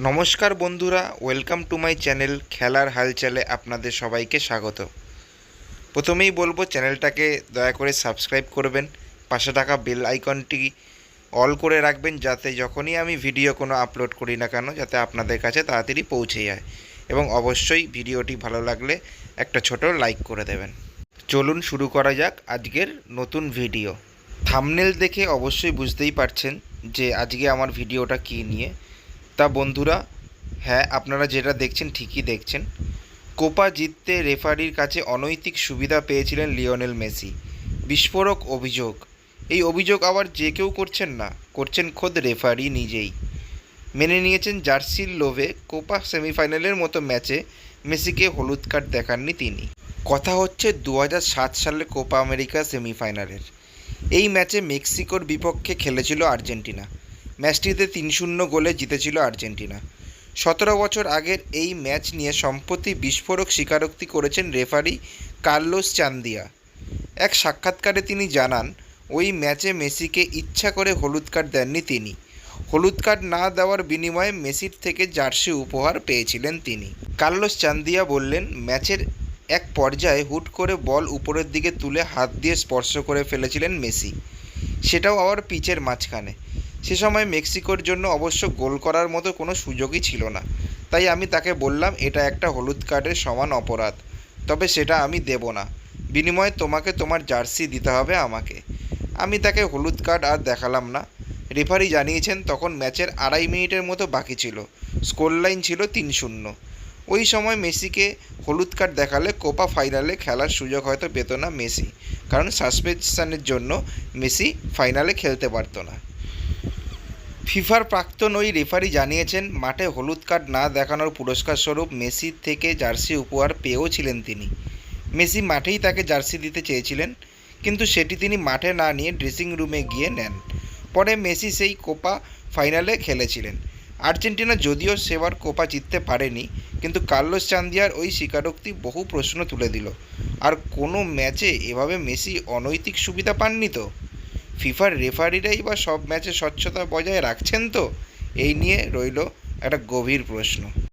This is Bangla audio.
নমস্কার বন্ধুরা ওয়েলকাম টু মাই চ্যানেল খেলার হালচালে আপনাদের সবাইকে স্বাগত। প্রথমেই বলব চ্যানেলটাকে দয়া করে সাবস্ক্রাইব করবেন, পাশে থাকা বেল আইকনটি অল করে রাখবেন, যাতে যখনই আমি ভিডিও কোনো আপলোড করি না কেন, যাতে আপনাদের কাছে তাড়াতাড়ি পৌঁছে যায়। এবং অবশ্যই ভিডিওটি ভালো লাগলে একটা ছোট লাইক করে দেবেন। চলুন শুরু করা যাক আজকের নতুন ভিডিও থামনেল দেখে অবশ্যই বুঝতেই পারছেন যে আজকে আমার ভিডিওটা কী নিয়ে। তা বন্ধুরা হ্যাঁ আপনারা যেটা দেখছেন ঠিকই দেখছেন। কোপা জিততে রেফারির কাছে অনৈতিক সুবিধা পেয়েছিলেন লিওনেল মেসি। বিস্ফোরক অভিযোগ। এই অভিযোগ আবার যে কেউ করছেন না, করছেন খোদ রেফারি নিজেই। মেনে নিয়েছেন জার্সির লোভে কোপা সেমিফাইনালের মতো ম্যাচে মেসিকে হলুদ কার্ড দেখাননি তিনি। কথা হচ্ছে দু সালে কোপা আমেরিকা সেমিফাইনালের। এই ম্যাচে মেক্সিকোর বিপক্ষে খেলেছিল আর্জেন্টিনা। ম্যাচটিতে তিন শূন্য গোলে জিতেছিল আর্জেন্টিনা। সতেরো বছর আগের এই ম্যাচ নিয়ে সম্প্রতি বিস্ফোরক স্বীকারোক্তি করেছেন রেফারি কার্লোস চান্দিয়া। এক সাক্ষাৎকারে তিনি জানান, ওই ম্যাচে মেসিকে ইচ্ছা করে হলুদ কার্ড দেননি তিনি। হলুদ কার্ড না দেওয়ার বিনিময়ে মেসির থেকে জার্সি উপহার পেয়েছিলেন তিনি। কার্লোস চান্দিয়া বললেন, ম্যাচের এক পর্যায়ে হুট করে বল উপরের দিকে তুলে হাত দিয়ে স্পর্শ করে ফেলেছিলেন মেসি। সেটাও আবার পিচের মাঝখানে। সে সময় মেক্সিকোর জন্য অবশ্য গোল করার মতো কোনো সুযোগই ছিল না। তাই আমি তাকে বললাম, এটা একটা হলুদ কার্ডের সমান অপরাধ, তবে সেটা আমি দেব না। বিনিময়ে তোমাকে তোমার জার্সি দিতে হবে আমাকে। আমি তাকে হলুদ কার্ড আর দেখালাম না। রেফারি জানিয়েছেন, তখন ম্যাচের আড়াই মিনিটের মতো বাকি ছিল। স্কোর লাইন ছিল তিন শূন্য। ওই সময় মেসিকে হলুদ কার্ড দেখালে কোপা ফাইনালে খেলার সুযোগ হয়তো পেত না মেসি, কারণ সাসপেনশনের জন্য মেসি ফাইনালে খেলতে পারতো না। ফিফার প্রাক্তন ওই রেফারি জানিয়েছেন, মাঠে হলুদ কার্ড না দেখানোর পুরস্কার স্বরূপ মেসির থেকে জার্সি উপহার পেয়েও ছিলেন তিনি। মেসি মাঠেই তাকে জার্সি দিতে চেয়েছিলেন, কিন্তু সেটি তিনি মাঠে না নিয়ে ড্রেসিং রুমে গিয়ে নেন। পরে মেসি সেই কোপা ফাইনালে খেলেছিলেন। আর্জেন্টিনা যদিও সেবার কোপা জিততে পারেনি, কিন্তু কার্লোস চান্দিয়ার ওই স্বীকারোক্তি বহু প্রশ্ন তুলে দিল। আর কোনো ম্যাচে এভাবে মেসি অনৈতিক সুবিধা পাননি তো? ফিফার রেফারিরাই বা সব ম্যাচে স্বচ্ছতা বজায় রাখছেন তো? এই নিয়ে রইল একটা গভীর প্রশ্ন।